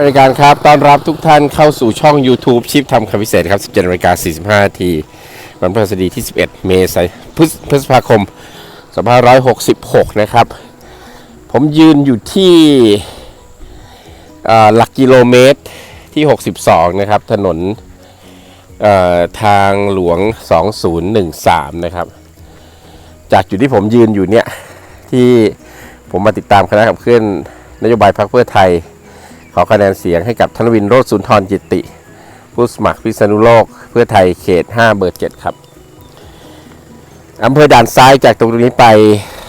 บริการครับ ต้อนรับทุกท่านเข้าสู่ช่อง YouTube ชิปทำคำพิเศษครับ 17นาฬิกา45นาทีวันพฤหัสบดีที่ 11 เมษายนพฤษพฤษภาคม 2566 นะครับ ผมยืนอยู่ที่หลักกิโลเมตรที่ 62 นะครับ ถนนทางหลวง 2013 นะครับ จากจุดที่ผมยืนอยู่เนี่ย ที่ผมมาติดตามคณะขับเคลื่อนนโยบายพรรคเพื่อไทย ขอคะแนนเสียงให้กับธนวินโรจน์สุนทรจิตติ ผู้สมัครพิษณุโลก เพื่อไทยเขต 5 เบอร์ 7 ครับอำเภอด่านซ้ายจากตรงนี้ไป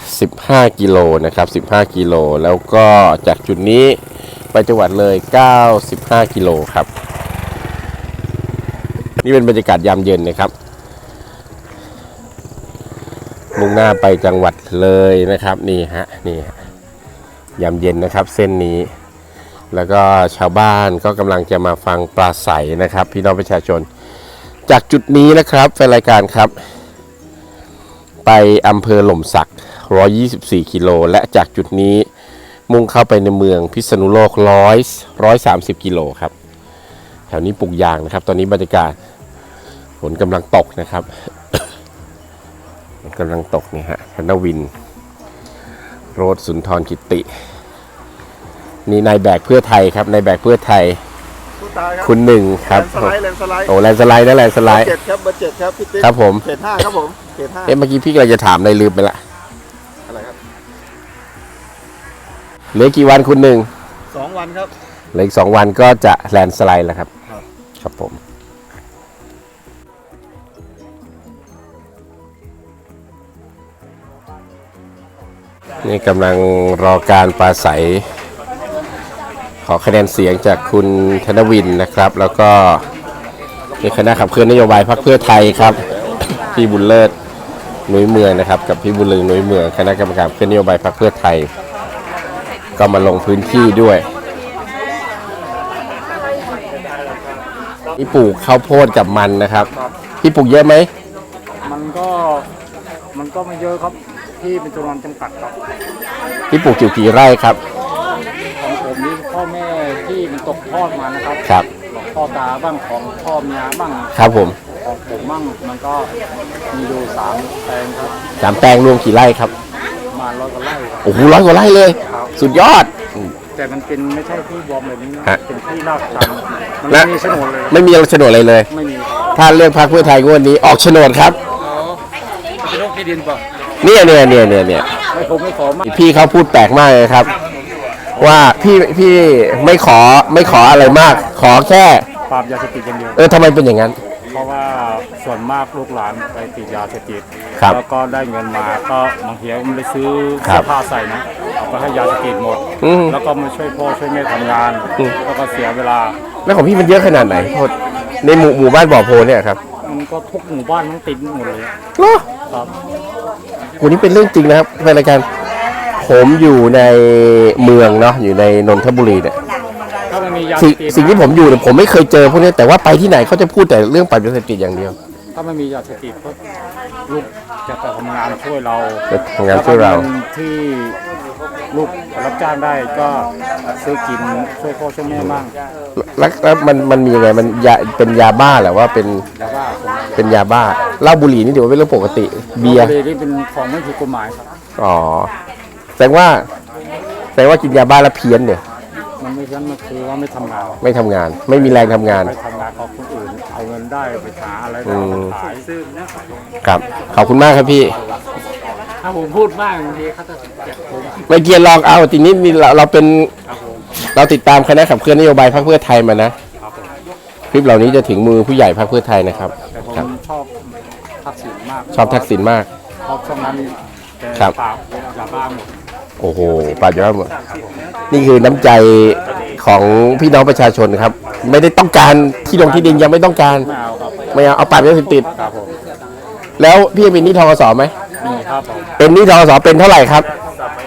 15 กิโลนะครับ 15 กิโล แล้วก็จากจุดนี้ไปจังหวัดเลย 95 กิโลครับ นี่เป็นบรรยากาศยามเย็นนะครับ มุ่งหน้าไปจังหวัดเลยนะครับ นี่ฮะ นี่ฮะยามเย็นนะครับ เส้นนี้ แล้วก็ชาวบ้านก็กำลังจะมาฟังปราศัยนะครับ พี่น้องประชาชน จากจุดนี้นะครับแฟนรายการครับ ไปอำเภอหล่มสัก 124 กิโล และจากจุดนี้มุ่งเข้าไปในเมืองพิษณุโลก 100 130 กิโลครับ แถวนี้ปลูกยางนะครับ ตอนนี้บรรยากาศฝนกำลังตกนะครับฝนกำลังตกนี่ฮะธนวิน โรดสุนทรกิติ นี่นายแบกเพื่อไทยครับนายแบกเพื่อไทย ผู้ตายครับคุณหนึ่งครับ แลนด์สไลด์แลนด์สไลด์โอ้แลนด์สไลด์นะแลนด์สไลเบอร์ด์เจ็ดครับเบอร์เจ็ดครับพี่ติ๊กครับผม เขตห้าครับผมเขตห้าเอ๊ะเมื่อกี้พี่กำลังจะถามอะไรลืมไปละอะไรครับเหลือกี่วันคุณหนึ่งสองวันครับ เหลืออีกสองวันก็จะแลนด์สไลด์แล้วครับ ครับ ครับผม นี่กำลังรอการปราศัย ขอคะแนนเสียงจากคุณธนวินนะครับ แล้วก็มีคณะขับเคลื่อนนโยบายพรรคเพื่อไทยครับ พี่บุญเลิศหนุยเมืองนะครับ กับพี่บุญเลืองหนุยเมืองคณะกรรมการเคลื่อนนโยบายพรรคเพื่อไทย ก็มาลงพื้นที่ด้วยนี่ปลูกข้าวโพดกับมันนะครับ พี่ปลูกเยอะไหมมันก็มันก็ไม่เยอะครับที่เป็นจำนวนจำกัดครับพี่ปลูกกี่กี่ไร่ครับ ของผมนี่พ่อแม่ ที่มันตกทอดมานะครับครับของพ่อตาบ้างของพ่อเมียบ้างครับผมของผมบ้างมันก็มีอยู่สามแปลงครับสามแปลงรวมกี่ไร่ครับประมาณร้อยกว่าไร่ครับ โอ้โหร้อยกว่าไร่เลยสุดยอด แต่มันเป็นไม่ใช่ที่บอมแบบนี้นะฮะ เป็นที่ราบชันมันและไม่มีโฉนดเลยไม่มีโฉนดอะไรเลย ไม่มีครับถ้าเลือกพรรคเพื่อไทยงวดนี้ออกโฉนดครับเป็นโรคที่ดินป่ะเนี่ยเนี่ยเนี่ยเนี่ยเนี่ย ไม่ผมไม่ขอมากพี่เขาพูดแปลกมากเลยครับ ว่าพี่พี่ไม่ขอไม่ขออะไรมาก ขอแค่ ปราบยาเสพติดอย่างเดียว เออทำไมเป็นอย่างนั้น เพราะว่าส่วนมากลูกหลานไปติดยาเสพติดครับแล้วก็ได้เงินมาก็บางทีก็ไม่ได้ซื้อครัเสื้บอผ้าใส่นะเอาไปให้ยาเสพติดหมด อืมแล้วก็มาช่วยพ่อช่วยแม่ทำงาน อืม แล้วก็เสียเวลา แล้วของพี่มันเยอะขนาดไหนโทษในหมู่หมู่บ้านบ่อโพเนี่ยครับมันก็ทุกหมู่บ้านต้องติดหมดเลยเหรอครับวันนี้เป็นเรื่องจริงนะครับแฟนรายการ ผมอยู่ในเมืองเนาะอยู่ในนนทบุรีเนี่ยถ้ามันมียาเสสิ่งพติดสิ่งที่ผมอยู่เนี่ยผมไม่เคยเจอพวกนี้แต่ว่าไปที่ไหนเขาจะพูดแต่เรื่องปราบยาเสพติดอย่างเดียว ถ้าไม่มียาเสพติดก็ลูกจะไปทำงานช่วยเราไปทำงานช่วยเรา แล้ก็งินที่ลูกรับจ้างได้ก็ซื้อกินช่วยพ่อช่วยแม่บ้างแล้วแล้วมันมันมียังไงมันยาเป็นยาบ้าแหละว่าเป็นแล้วก็ส่งเป็นยาบ้าเหล้าบุหรี่นี่ถือว่าเป็นเรื่องปกติเบียร์ บุหรี่นี่เป็นของไม่ผิดกฎหมายครับ อ๋อ แสดงว่าแสดงว่ากินยาบ้าแล้วเพี้ยนเนี่ยมันไม่ใช่มันคือว่าไม่ทำงานไม่ทำงาน ไม่มีแรงทำงาน ไปทำงานของคนอื่น เอาเงินได้ไปหาอะไรอืได้มขายซื้อนะครับครับ ขอบคุณมากครับพี่ ถ้าผมพูดมากบางทีเขาจะเจ็บผมไม่เกียร์ลองเอาทีนี้นี่เราเราเป็นครับผมเราติดตามคณะขับเคลื่อนนโยบายพรรคเพื่อไทยมานะ ครับผมคลิปเหล่านี้จะถึงมือผู้ใหญ่พรรคเพื่อไทยนะครับแต่ผมครับ ชอบทักษิณมากชอบทักษิณมาก เพราะช่วงนั้นแกครับ ปราบยาบ้าหมด โอ้โหปาดยอดหมดนี่คือน้ำใจของพี่น้องประชาชนครับ ไม่ได้ต้องการที่ลงที่ดินยังไม่ต้องการ ไม่เอาครับไม่เอาเอาปราบยาเสพติด ครับผมแล้วพี่เป็นหนี้ทกสไหมมีครับผมเป็นหนี้ทกสเป็นเท่าไหร่ครับ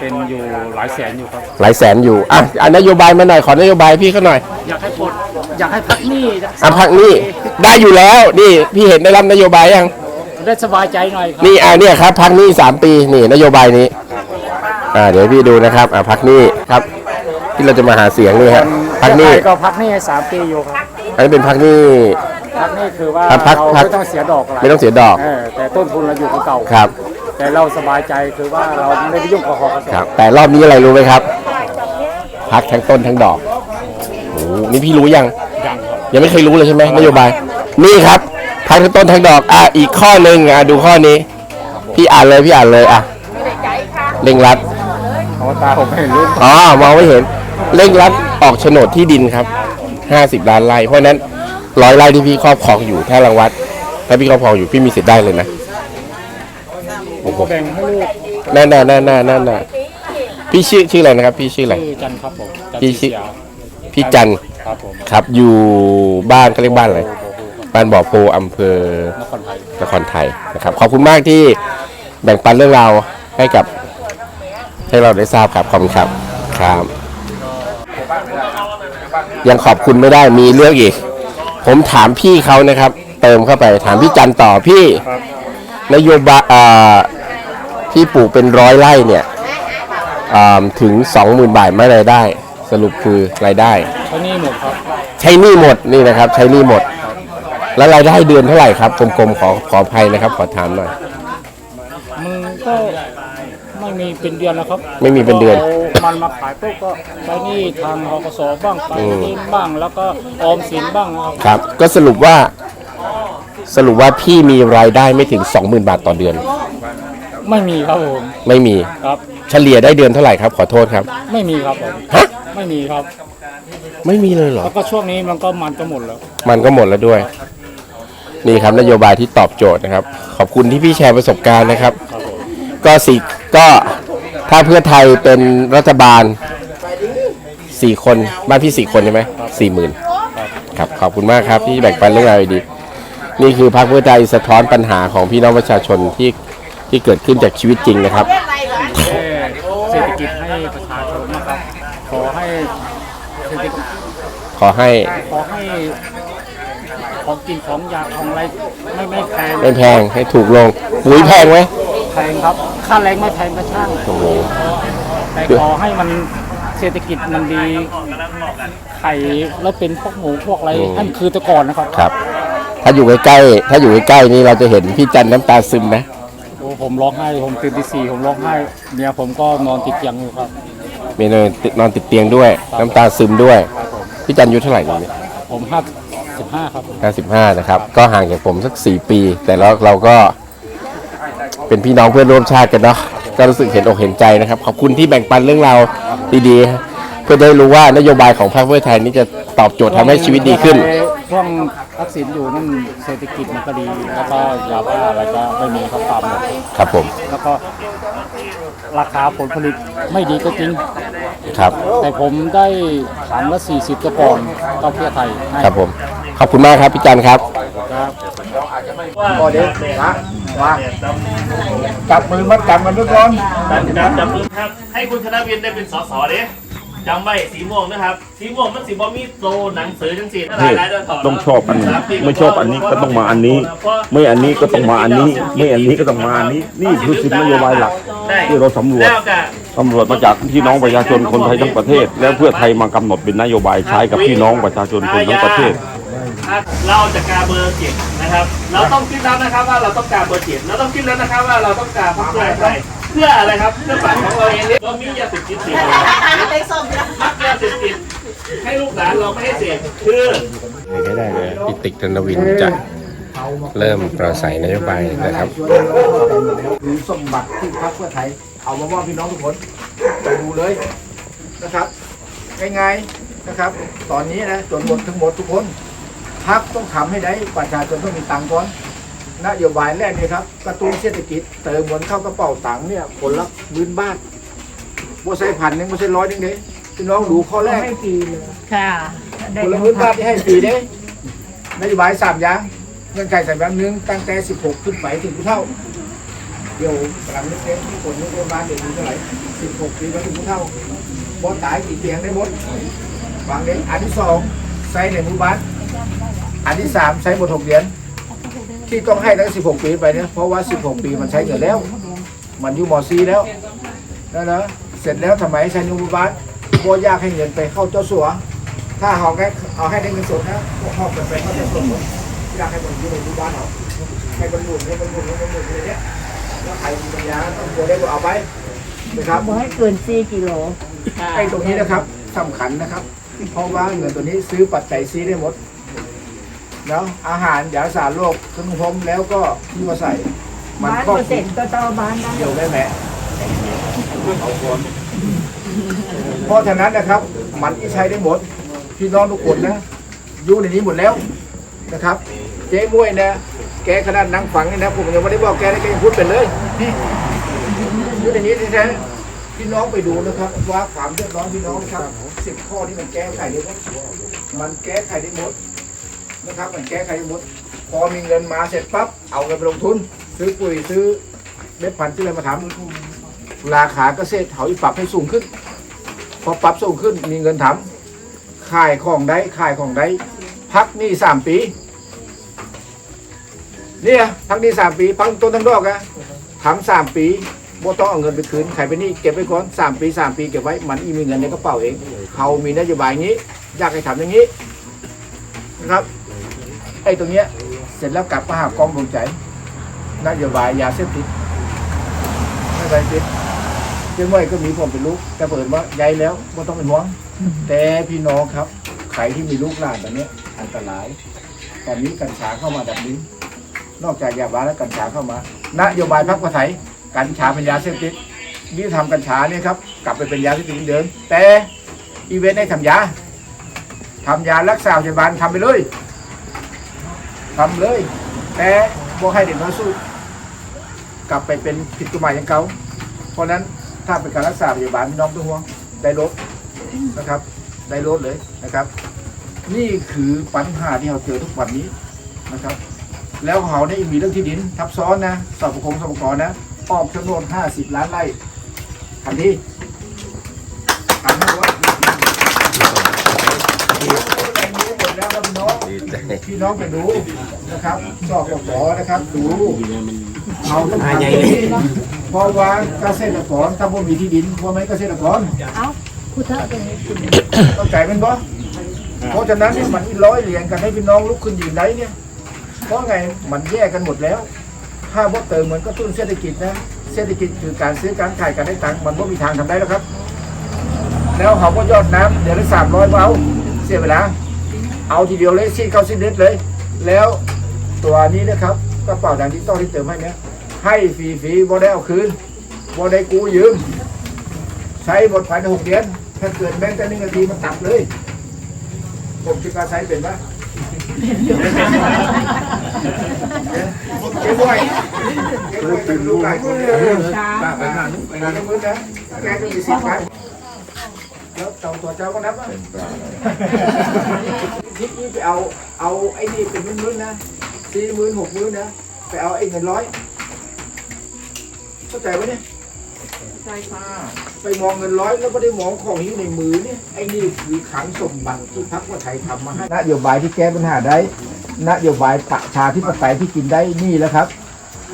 เป็นอยู่หลายแสนอยู่ครับ หลายแสนอยู่อะอะนโยบายมาหน่อยขอนโยบายพี่เขาหน่อยอยากให้ปลดอยากให้พักหนี้อะพักหนี้ได้อยู่แล้วนี่พี่เห็นได้รับนโยบายยังได้สบายใจหน่อยครับนี่อ่าเนี่ยครับพักหนี้สามปีนี่นโยบายนี้ อ่าเดี๋ยวพี่ดูนะครับอ่าพักหนี้ครับ ที่เราจะมาหาเสียงนี่ฮะคพักหนี้เพื่อไทยก็พักหนี้ให้สามปีอยู่ครับอันนี้เป็นพักหนี้พักหนี้คือว่าครับพักเราพัก ไม่ต้องเสียดอกอะไรไม่ต้องเสียดอกเแต่ต้นทุนเราอยู่กับเก่าครับแต่เราสบายใจคือว่าเราไม่ได้ไปยุ่งกับคอกสครับ แต่รอบนี้อะไรรู้ไหมครับ พักทั้งต้นทั้งดอกโอ้โหนี่พี่รู้ยังยังครับยังไม่เคยรู้เลยใช่ไหมนโยบาย นี่ครับพักทั้งต้นทั้งดอกอะอีกข้อหนึ่งอะดูข้อนี้ พี่อ่านเลยพี่อ่านเลยอะเร่งรัด เพราะว่าตาผมไม่เห็นรูปอ๋อมองไม่เห็นเร่งรัดออกโฉนดที่ดินครับ50ล้านไร่เพราะฉะนั้นร้อยไร่ที่พี่ครอบครองอยู่ถ้ารังวัดถ้าพี่ครอบครองอยู่พี่มีสิทธิ์ได้เลยนะโอ้โหแบ่งให้ลูกนั่นน่ะนั่นน่ะนั่นน่ะพี่ชื่อชื่ออะไรนะครับ พี่ชื่ออะไรชื่อจันครับผมจันพี่ทร์ชื่อเสียพี่จันทร์ครับผมครับอยู่บ้านเขาเรียกบ้านอะไรบ้านบ่อโพอำเภอนครไทยนครไทยนะครับขอบคุณมากที่แบ่งปันเรื่องราวให้กับ ให้เราได้ทราบครับขอบคุณครับครับยังขอบคุณไม่ได้มีเรื่องอีก ผมถามพี่เขานะครับ เติมเข้าไปถามพี่จันต่อพี่นโยบายอ่าพี่ปลูกเป็นร้อยไร่เนี่ยอ่าถึง 20,000 บาทไม่รายได้ สรุปคือรายได้เท่านี้หมดครับใช้หนี้หมดนี่นะครับ ใช้หนี้หมด แล้วรายได้เดือนเท่าไหร่ครับกลมๆขอขออภัยนะครับ ขอถามหน่อยมันก็ ไม่มีเป็นเดือนแล้วครับไม่มีเป็นเดือนามันมาขายปุ๊บก็ใช้หนี่ทางอกสบ้างไปนี่บ้างแล้วก็ออมสินบ้างนะครับครับ ก็สรุปว่า สรุปว่าพี่มีรายได้ไม่ถึง 20,000 บาทต่อเดือน ไม่มีครับผมไม่มีครับ เฉลี่ยได้เดือนเท่าไหร่ครับ ขอโทษครับ ไม่มีครับผมฮะ ไม่มีครับ ไม่มีเลยเหรอ แล้วก็ช่วงนี้มันก็มันจะหมดแล้ว มันก็หมดแล้วด้วย นี่ครับนโยบายที่ตอบโจทย์นะครับ ขอบคุณที่พี่แชร์ประสบการณ์นะครับ ก็สี่ก็ถ้าเพื่อไทยเป็นรัฐบาลสี่คนบ้านพี่สี่คนใช่ไหมสี่หมื่นครับขอบคุณมากครับที่แบ่งปันเรื่องราวดีๆนี่คือพรรคเพื่อไทยสะท้อนปัญหาของพี่น้องประชาชนที่ที่เกิดขึ้นจากชีวิตจริงนะครับแค่เศรษฐกิจให้ประชาชนนะครับ ขอให้เศรษฐกิจขอให้ขอให้ของกินของอยากของอะไรไม่ไม่แพงไม่แพงให้ถูกลงปุ๋ยแพงไหมแพงครับ ค่าแรงไม่แพงก็ช่าง โอ้โห แต่ขอให้มันเศรษฐกิจมันดี ไข่แล้วเป็นพวกหมูพวกอะไรนั่นคือแต่ก่อนนะครับครับ ถ้าอยู่ใกล้ๆถ้าอยู่ใกล้ๆนี่เราจะเห็นพี่จันน้ำตาซึมนะโอ้ผมร้องไห้ผมตื่นตีสี่ผมร้องไห้เมียผมก็นอนติดเตียงอยู่ครับ มีนอนติดนอนติดเตียงด้วย น้ำตาซึมด้วย พี่จันอายุเท่าไหร่ตอนนี้ผมห้าสิบห้าครับผมห้าสิบห้านะครับ ก็ห่างจากผมสักสี่ปี แต่เราเราก็ เป็นพี่น้องเพื่อนร่วมชาติกันเนาะก็รู้สึกเห็นอกเห็นใจนะครับ ขอบคุณที่แบ่งปันเรื่องราวดีๆ เพื่อได้รู้ว่านโยบายของพรรคเพื่อไทยนี่จะตอบโจทย์ทำให้ชีวิตดีขึ้น ช่วงทักษิณอยู่นั่นเศรษฐกิจมันก็ดี แล้วก็ยาบ้าอะไรก็ไม่มีเขาตามหมดครับผมแล้วก็ราคาผลผลิตไม่ดีก็จริง ครับ แต่ผมได้ถังละ 40กระป๋องก็เพื่อไทยให้ครับผม ขอบคุณมากครับพี่จันครับครับพอเด็กนะ วางจับมือมัดกันมันทุกคนจับจับจับมือครับ ให้คุณธนวินได้เป็นสสเด้จำไว้สีม่วงนะครับ สีม่วงมันสีบอมีโตหนังสือจังสีถ้าหลายหลายเดือนถอดต้องชอบอันนี้ไม่ชอบอันนี้ก็ต้องมาอันนี้ ไม่อันนี้ก็ต้องมาอันนี้ ไม่อันนี้ก็ต้องมาอันนี้ นี่คือสิบนโยบายหลักที่เราสำรวจแล้วก็ตำรวจมาจากพี่น้องประชาชนคนไทยทั้งประเทศ แล้วเพื่อไทยมากำหนดเป็นนโยบายใช้กับพี่น้องประชาชนคนทั้งประเทศ เราจะการเบอร์เจ็ดนะครับ เราต้องคิดแล้วนะครับว่าเราต้องการเบอร์เจ็ดเราต้องคิดแล้วนะครับว่าเราต้องการพรรคเพื่อไทยเพื่ออะไรครับเพื่อปากของเราเองเรามียาเสพติดเสพพักยาเสพติดให้ลูกหลานเราไม่ให้เสพคือไม่ได้เลยพิติกธนวินจะเริ่มปราศัยนโยบายนะครับหรือสมบัติที่พรรคเพื่อไทยเอามามอบพี่น้องทุกคนไปดูเลยนะครับง่ายๆนะครับ ตอนนี้นะจนหมดทั้งหมดทุกคน พรรคต้องทำให้ได้ประชาชนต้องมีตังค์ก่อนนโยบายแรกเนี่ยครับกระตุ้นเศรษฐกิจเติมเงินเข้ากระเป๋าตังค์เนี่ยคนละหมื่นบาทโบใส่พันหนึ่งโบใส่ร้อยหนึงเด้พี่น้องดูข้อแรกค่ะคนละหมื่นบาทที่ให้ฟรีเด้นโยบายสามอย่างเงื่อนไขสามอย่างหนึ่งตั้งแต่16ขึ้นไปถึงผู้เท่า เดี๋ยวกำลังนึกเล่นที่คนนึกเล่นบ้านเด็กอยู่เท่าไหร่16ปีไปถึงผู้เท่าบ่ตายกี่เตียงได้หมดวางเด็กอันที่สองใส่ในหมู่บ้าน อันที่สามใช้หมด6เดือนที่ต้องให้ตั้ง16ปีไปเนี่ยเพราะว่า16ปีมันใช้เงินแล้ว มันอยู่ม .4 แล้วนะนะเสร็จแล้วทำไมใช้ในหมู่บ้านบ่อยากให้เงินไปเข้าเจ้าสัว ถ้าเอาแค่เอาให้ได้เงินสดนะพวกหอบกันไปเขาจะส่งหมดอยากให้มันอยู่ในบ้านเราให้มันหมุนให้มันหมุนให้มันหมุนอะไรเนี้ยแล้วใครมีปัญญาต้องโกได้ก็เอาไปนะครับบ่ให้เกิน4กิโลไอ้ตรงนี้นะครับสำคัญนะครับ เพราะว่าเงินตัวนี้ซื้อปัจจัยซีได้หมด แล้วอาหารยาสารโรคเครื่องพรมแล้วก็ที่มาใส่ มันบ้านก็เปอร์เซ็นต์ก็ต่อบ้านได้เกี่ยวได้แหละเพราะฉะนั้นนะครับ มันที่ใช้ได้หมด พี่น้องทุกคนนะอยู่ในนี้หมดแล้วนะครับ เจ๊มวยนะแกขนาดนั่งฟังนี่นะผมยังไม่ได้บอกแกนะแกยังพูดไปเลยนี่อยู่ในนี้แท้ๆพี่น้องไปดูนะครับ ว่าความเดือดร้อนพี่น้องนะครับสิบข้อนี้มันแก้ไขได้หมดมันแก้ไขได้หมด นะครับมันแก้ไขหมดพอมีเงินมาเสร็จปั๊บเอาเงินไปลงทุน ซื้อปุ๋ยซื้อเม็ดพันธุ์ซื้ออะไรมาทำราคาเกษตรเขาอีกปรับให้สูงขึ้น พอปรับสูงขึ้นมีเงินทำขายของได้ขายของได้พักนี่สามปีเนี่ยพักนี่สามปีพักต้นทั้งดอกอะทำสามปีบ่ต้องเอาเงินไปคืนใครไปนี่เก็บไว้ก่อนสามปีสามปีเก็บไว้มันอีมีเงินในกระเป๋าเองเขามีนโยบายอย่างนี้ อยากให้ทำอย่างนี้นะครับ ไอ้ตรงเนี้ยเสร็จแล้วกลับมาหากองดวงใจนโยบายยาเสพติดไม่ไปติดเจ้าเมื่อยก็มีผมเป็นลูกแต่เปิดว่าใหญ่แล้วไม่ต้องเป็นห่วง แต่พี่น้องครับใครที่มีลูกหลานแบบเนี้ยอันตราย ตอนนี้กัญชาเข้ามาแบบนี้ นอกจากยาบ้าแล้วกัญชาเข้ามานโยบายพักประไทยกัญชาเป็นยาเสพติดนี่ทำกัญชาเนี่ยครับ กลับไปเป็นยาเสพติดเหมือนเดิมแต่อีเวนต์ให้ทำยาทำยารักษาพยาบาลทำไปเลย ทำเลย แต่บ่ให้เด็กน้อยสู้ กลับไปเป็นผิดกฎหมายอย่างเก่าเพราะนั้นถ้าเป็นการรักษาพยาบาลพี่น้องต้องห่วงได้ลดนะครับ ได้ลดเลยนะครับ นี่คือปัญหาที่เราเจอทุกวันนี้นะครับ แล้วเขาได้มีเรื่องที่ดิน ทับซ้อนนะสอบประคงสอบประกรนะออกจำนวน50 ล้านไร่ทันทีำให้ว่าแปลงนี้หมดแล้วครับพี่น้อง ดีใจพี่น้องไปดูนะครับสอบกอนะครับดูเอาต้องทำเพราะว่าเกษตรกรถ้าบ่มีที่ดินว่าไม่เกษตรกรเอ้าผู้เฒ่าเป็นต้องใจเป็นบ่เพราะฉะนั้นเนี่ยมันร้อยเหรียญกันให้พี่น้องลุกขึ้นยืนได้เนี่ย เพราะไงมันแยกกันหมดแล้ว ถ้าว่าเติมเหมือนก็ตุ้นเศรษฐกิจนะ เศรษฐกิจคือการซื้อการขายกันได้ตังค์มันไม่มีทางทำได้แล้วครับ แล้วเขาก็ยอดน้ำเดือนละสามร้อยเอาเสียเวลา เอาทีเดียวเลยซีดเข้าซีดเด็ดเลย แล้วตัวนี้นะครับกระเป๋าดังดิจิตอลที่เติมให้เนี่ยให้ฟรีๆบ่ได้เอาคืนบ่ได้กู้ยืม ใช้หมดภายในหกเดือน ถ้าเกิดแบงค์แต่หนึ่งนาทีมันตัดเลย ผมคิดว่าใช้เป็นปะเจ๊บอยเจ๊บอยเป็นลูกหลานคนเดียวป้าไปงานไปงานน้ำมือนะแกก็มีสิทธิ์ไป แล้วเจ้าตัวเจ้าก็นับอะทิศนี้ไปเอาเอาไอ้นี่เป็นมื้อๆนะสี่หมื่นหกหมื่นนะไปเอาไอ้เงินร้อยเข้าใจปะเนี่ยไปมองเงินร้อยแล้วก็ได้มองของที่อยู่ในมือเนี่ยไอ้นี่คือขังสมบัติที่พักว่าไทยทำมาให้นโยบายที่แก้ปัญหาได้นโยบายประชาธิปไตยที่กินได้นี่แหละครับ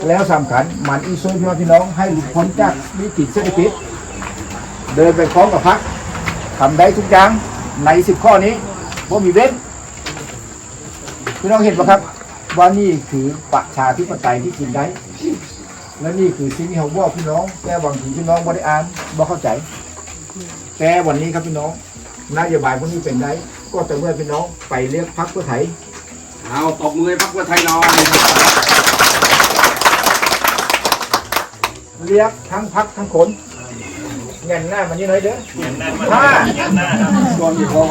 แล้วสำคัญมันอีช่วยพี่น้องพี่น้องให้หลุดพ้นจากวิกฤตเศรษฐกิจเดินไปพร้อมกับพัก ทำได้ทุกอย่างในสิบข้อนี้ว่ามีเว้นพี่น้องเห็นปะครับ ว่านี่คือประชาธิปไตยที่กินได้ และนี่คือสิ่งที่เขาบอกพี่น้องแต่บางทีพี่น้องไม่ได้อ่านบ่เข้าใจแต่วันนี้ครับพี่น้องนโยบายพวกนี้เป็นได้ก็แต่เมื่อพี่น้องไปเรียกพักเพื่อไทยเอาตบมือให้พักเพื่อไทยหน่อยเรียกทั้งพักทั้งคน เงินหน้ามันนี่น้อยเด้อถ้าส่วนของ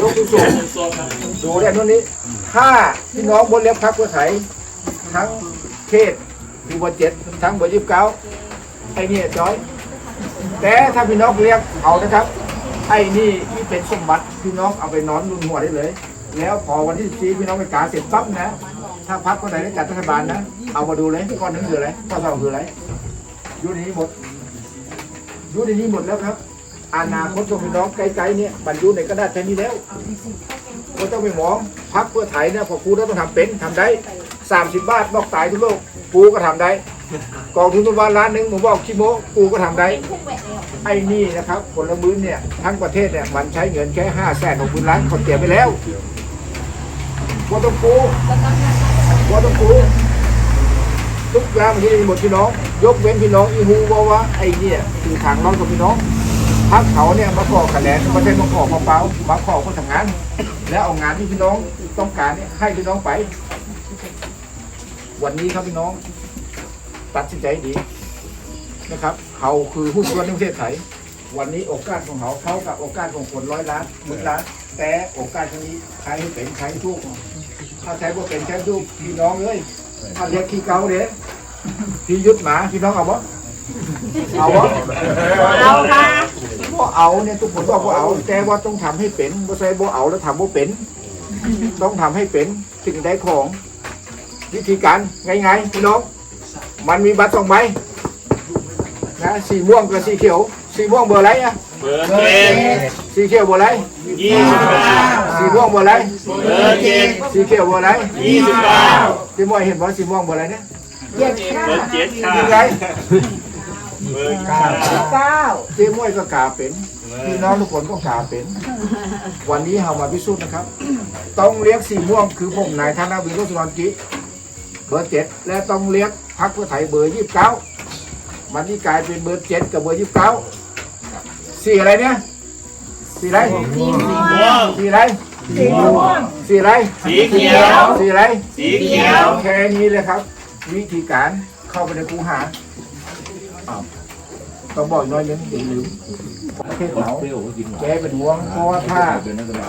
ยกตัวสูงดูเรื่องนู้นนี้ถ้าพี่น้องบนเรียกพักเพื่อไทยทั้งเขตดูเบอร์เจ็ดทั้งเบอร์ยี่สิบเก้าไอ้นี่จอย แต่ถ้าพี่น้องเรียกเอานะครับ ไอ้นี่ที่เป็นสมบัติพี่น้องเอาไปนอนนุนหัวได้เลย แล้วพอวันที่สี่พี่น้องไปกาเสร็จปั๊บนะ ถ้าพักคนไหนได้จัดรัฐบาลนะ เอามาดูเลยก้อนหนึงคืออะไรก้อนสองคืออะไรอยู่ในนี้หมด อยู่ในนี้หมดแล้วครับ อนาคตของพี่น้องไกลๆเนี่ยบรรยุในกระดาษแค่นี้แล้วก็ต้องไปมองพักเพื่อไทยเนี่ยพอครูต้องทำเป็นทำได้สามสิบบาทบอกตายทุกโลกครูก็ทำได้กองทุนประมาณล้านหนึ่งผมบอกชิโมกูก็ทำได้ไอ้นี่นะครับผลมือเนี่ยทั้งประเทศเนี่ยมันใช้เงินแค่ห้าแสนหกหมื่นล้านเขาเตรียมไปแล้วว่าต้องกูว่าต้อง กูทุกอย่างที่หมดพี่น้อง ยกเว้นพี่น้องอีฮูวาว่าไอ้เนี่ยคือทางน้องกับพี่น้องพักเขาเนี่ยมาขอคะแนนไม่ใช่มาขอมาเปล่ามาขอคนทำงาน แล้วเอางานที่พี่น้องต้องการเนี่ยให้พี่น้องไป วันนี้ครับพี่น้อง ตัดสินใจดีนะครับ เขาคือหุ้นส่วนในประเทศไทยวันนี้โอกาสของเขาเท่ากับโอกาสของคนร้อยล้านหมื่นล้าน แต่โอกาสครั้งนี้ใครให้เป็นใครทุกถ้าใช้พว่าเป็นใช้ทุกพี่น้องเลยถ้าเรียกขี้เกาเด้ พี่ยุดหมาพี่น้องเอาบ่เอาบ่เอาค่ะบ่เอาเนี่ยทุกคนบอกว่าเอาแต่ว่าต้องทำให้เป็นบ่ใช่บ่เอาแล้วทำบ่เป็น ต้องทำให้เป็นสิ่งใดของ วิธีการง่ายๆพี่น้องมันมีบัตรสองใบนะสีม่วงกับสีเขียว สีม่วงเบอร์อะไรอะเบอร์เจ็ดสีเขียวเบอร์อะไรยี่สิบเก้าสีม่วงเบอร์อะไรเบอร์เจ็ดสีเขียวเบอร์อะไรยี่สิบเก้าสีม่วงเห็นว่าสีม่วงเบอร์อะไรเนี่ย เจ็ดค่ะเบอร์เจ็ดค่ะสีอะไรเบอร์เก้าเก้าสีม่วงก็กาเป็นพี่น้องทุกคนก็กาเป็น วันนี้เรามาพิสูจน์นะครับ ต้องเรียกสีม่วงคือผมนายธนวิโรจน์สุวรรณกิเบอร์เจ็ดและต้องเรียกพรรคเพื่อไทยเบอร์ยี่สิบเก้ามันนี่กลายเป็นเบอร์เจ็ดกับเบอร์ยี่สิบเก้าสีอะไรเนี่ยสีอะไรม่วงสีอะไรสีม่วงสีอะไรสีเขียวสีอะไรสีเขียวแค่นี้เลยครับ วิธีการเข้าไปในคูหาอ้าวต้องบอกอีกหน้อยนึงอย่าลืมประเทศเราแกเป็นห่วงเพราะว่าถ้า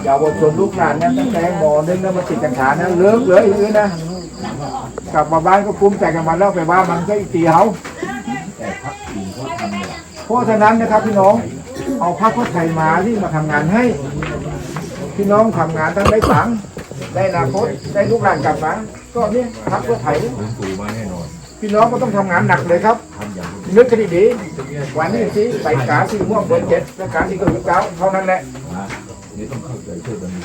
เยาวชนลูกหลานนี่ยตั้งแต่มหนึ่งแล้วมาติดกัญชานะเลิกเลยเลยนะกลับมาบ้านก็ภูมิใจกันมาแล้วไปว่ามันก็อีกตีเขาเพราะฉะนั้นนะครับพี่น้องเอาพรรคเพื่อไทยมาที่มาทำงานให้ พี่น้องทำงานตั้งได้ฝัง ได้อนาคตได้ลูกหลานกลับมาก็เนี่ยพรรคเพื่อไทยพี่น้องก็ต้องทำงานหนักเลยครับนึกคดีดีๆวันนี้สิใส่กาสีม่วงเบอร์เจ็ดและกาสีเขียวเก้าเท่านั้นแหละ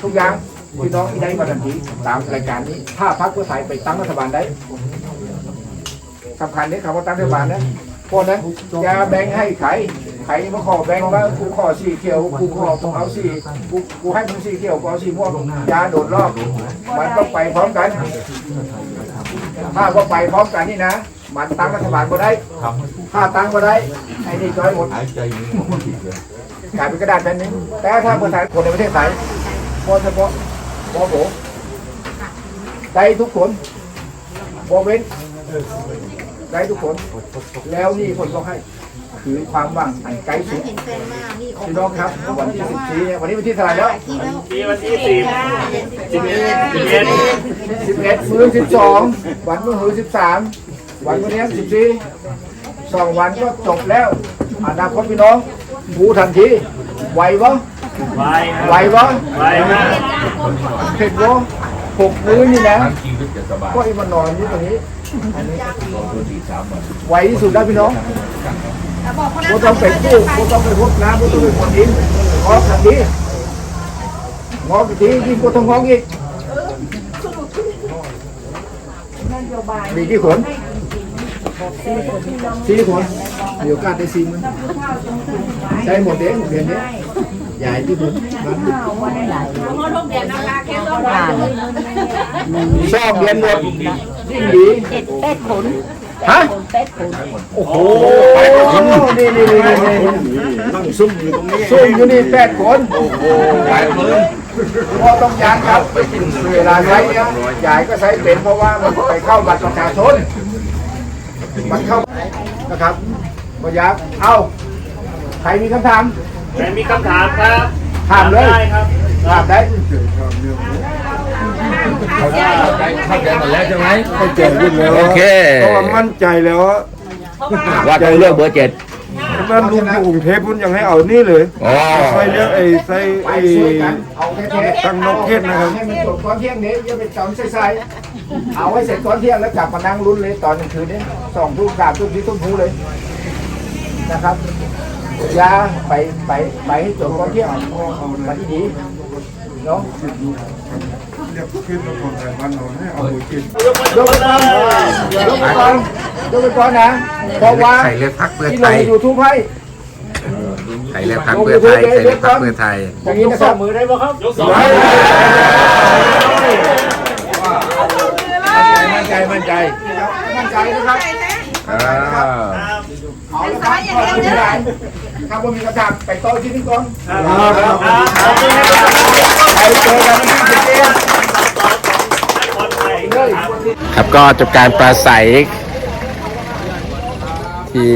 ทุกอย่างพี่น้องที่ได้มาทันทีตามรายการนี้ ถ้าพรรคเพื่อไทยไปตั้งรัฐบาลได้สำคัญนี้คำว่าตั้งรัฐบาลนะเพราะฉะนั้นอย่าแบ่งให้ใคร ใครมาขอแบ่งว่ากูขอสีเขียวกูขอกูเอาสีกูกูให้มึงสีเขียวกูเอาสีม่วงยาโดดรอบมันต้องไปพร้อมกัน ถ้าว่าไปพร้อมกันนี่นะ มันตั้งรัฐบาลก็ได้ถ้าตั้งก็ได้ไอ้นี่จอยหมดกลายเป็นกระดาษแผ่นนึงแต่ถ้าคนไทยคนในประเทศไทยพอเฉพาะบอโบได้ทุกคนบอเว้นได้ทุกคน แล้วนี่คนก็ให้ คือความหวังอันไกลสุด เห็นแฟนมานี่ออกพี่น้องครับ วันที่สิบสี่เนี่ยวันนี้วันที่เท่าไหร่แล้วที่แล้วที่วันที่สิบสิบเอ็ดสิบเอ็ดสิบเอ็ดมื้อสิบสองวันมื้อหือสิบสามวันมื้อนี้สิบสี่สองวันก็จบแล้วอนาคตพี่น้องบูทันทีไหวบ่ไวไหวบ่ไวมากเผ็ดบ่หกมื้อนี่นะก็อีมันนอนอยู่ตรงนี้ไหวที่สุดแล้วพี่น้อง บ่ต้องไปกู้บ่ต้องไปพบน้ำบ่ต้องไปคนดินงอกันดีงอกันดียิ่งกว่าต้องงอกอีกมีกี่คนสี่คนมีโอกาสได้สี่มั้ยได้หมดเด้หมดเดือนเนี้ยยายที่ผมชอบเรียนหมดยิ่งดีเจ็ดเป็ดขน ฮะเป็ดขนโอ้โหนี่นี่นี่นี่นั่งซุ่มอยู่ตรงนี้ซุ่มอยู่นี่แปดคนโอ้โหหลายคนพอต้องยางครับเวลาใช้เนี่ยยายก็ใช้เป็นเพราะว่ามันไปเข้าบัตรประชาชนมันเข้านะครับพอยากเอาใครมีคำถามใครมีคำถามครับถามเลยได้ครับถามได้ เข้าใจหมดแล้วใช่ไหมเข้าใจขึ้นแล้วโอเค เพราะว่ามั่นใจแล้วว่าว่าต้องเลือกเบอร์เจ็ดบ้านลุงกรุงเทพพุ่นยังให้เอานี่เลยอ๋อ ใส่เลือกไอ้ใส่ไปไอ้ช่วยกันเอาแท้ๆตั้งนกเทศนะครับให้มันจบตอนเที่ยงนี้อย่าไปจำใส่ๆเอาไว้เสร็จตอนเที่ยงแล้วกลับมานั่งลุ้นเลยตอนกลางคืนนี้สองทุ่มสามทุ่มที่ทุ่มหูเลยนะครับอย่าไปไปไปให้จบตอนเที่ยงมันที่ดีเนาะ เรียกขึ้นมาคนแต่บ้านเราให้เอาหมูกินยกไปก่อนยกไปก่อนยกไปก่อนนะเพราะว่าใครเลือกพักเพื่อที่ไทลงยยูทูบให้ใครเลือกพักเพื่อไทยใครเลือกพักเพื่อไทยอย่างนี้นะครับมือได้ป่ะครับยกสองมั่นใจมั่นใจมั่นใจนะครับอ่าเอาละครับขอบคุณหลายครับว่ามีกระดาษไปต่อที่นี่ก่อนครับไปเจอกันที่สิบเอ็ด ครับก็จบการปราศัยที่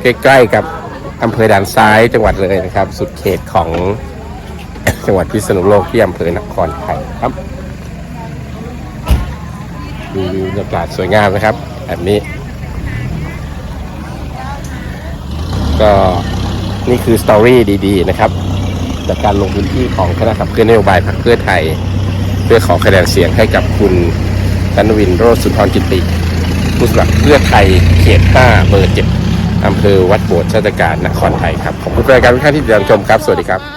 ใกล้ๆกับอำเภอด่านซ้ายจังหวัดเลยนะครับ สุดเขตของจังหวัดพิษณุโลกที่อำเภอนครไทยครับดูบรรยากาศสวยงามนะครับแบบนี้ ก็นี่คือสตอรี่ดี ๆ นะครับ จากการลงพื้นที่ของคณะขับเคลื่อนนโยบายพรรคเพื่อไทย เพื่อขอคะแนนเสียงให้กับคุณธนวินโรจน์สุนทรกิติ ผู้สมัครเพื่อไทยเขต 5 เบอร์ 7อำเภอวัดโบสถ์ชาติการนครไทยครับ ขอบคุณรายการทุกท่านที่ติดตามชมครับ สวัสดีครับ